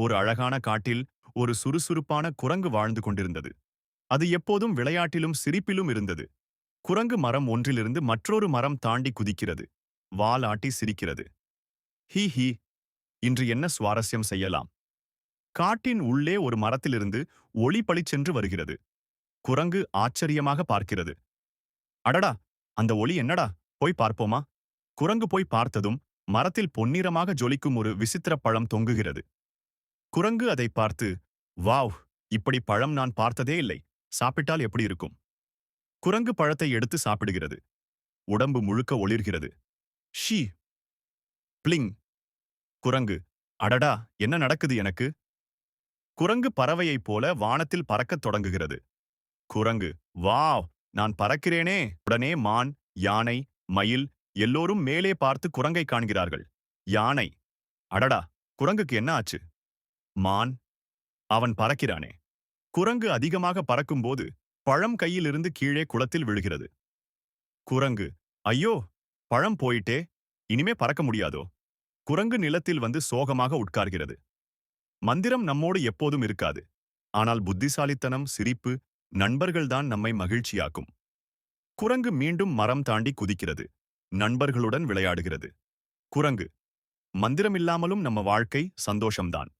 ஒரு அழகான காட்டில் ஒரு சுறுசுறுப்பான குரங்கு வாழ்ந்து கொண்டிருந்தது. அது எப்போதும் விளையாட்டிலும் சிரிப்பிலும் இருந்தது. குரங்கு மரம் ஒன்றிலிருந்து மற்றொரு மரம் தாண்டி குதிக்கிறது. வாலாட்டி ஆட்டி சிரிக்கிறது. ஹீ ஹீ இன்று என்ன சுவாரஸ்யம் செய்யலாம்? காட்டின் உள்ளே ஒரு மரத்திலிருந்து ஒளி பளிச்சென்று வருகிறது. குரங்கு ஆச்சரியமாக பார்க்கிறது. அடடா அந்த ஒளி என்னடா? போய் பார்ப்போமா? குரங்கு போய் பார்த்ததும் மரத்தில் பொன்னிறமாக ஜொலிக்கும் ஒரு விசித்திர பழம் தொங்குகிறது. குரங்கு அதை பார்த்து வாவ் இப்படி பழம் நான் பார்த்ததே இல்லை. சாப்பிட்டால் எப்படி இருக்கும்? குரங்கு பழத்தை எடுத்து சாப்பிடுகிறது. உடம்பு முழுக்க ஒளிர்கிறது. ஷீ. பிளிங். குரங்கு அடடா என்ன நடக்குது எனக்கு? குரங்கு பறவையைப் போல வானத்தில் பறக்கத் தொடங்குகிறது. குரங்கு வாவ் நான் பறக்கிறேனே. உடனே மான் யானை மயில் எல்லோரும் மேலே பார்த்து குரங்கை காண்கிறார்கள். யானை அடடா குரங்குக்கு என்ன ஆச்சு? மான் அவன் பறக்கிறானே. குரங்கு அதிகமாக பறக்கும்போது பழம் கையிலிருந்து கீழே குளத்தில் விழுகிறது. குரங்கு ஐயோ பழம் போயிட்டே இனிமே பறக்க முடியாதோ? குரங்கு நிலத்தில் வந்து சோகமாக உட்கார்கிறது. மந்திரம் நம்மோடு எப்போதும் இருக்காது. ஆனால் புத்திசாலித்தனம் சிரிப்பு நண்பர்கள்தான் நம்மை மகிழ்ச்சியாக்கும். குரங்கு மீண்டும் மரம் தாண்டி குதிக்கிறது. நண்பர்களுடன் விளையாடுகிறது. குரங்கு மந்திரமில்லாமலும் நம்ம வாழ்க்கை சந்தோஷம்தான்.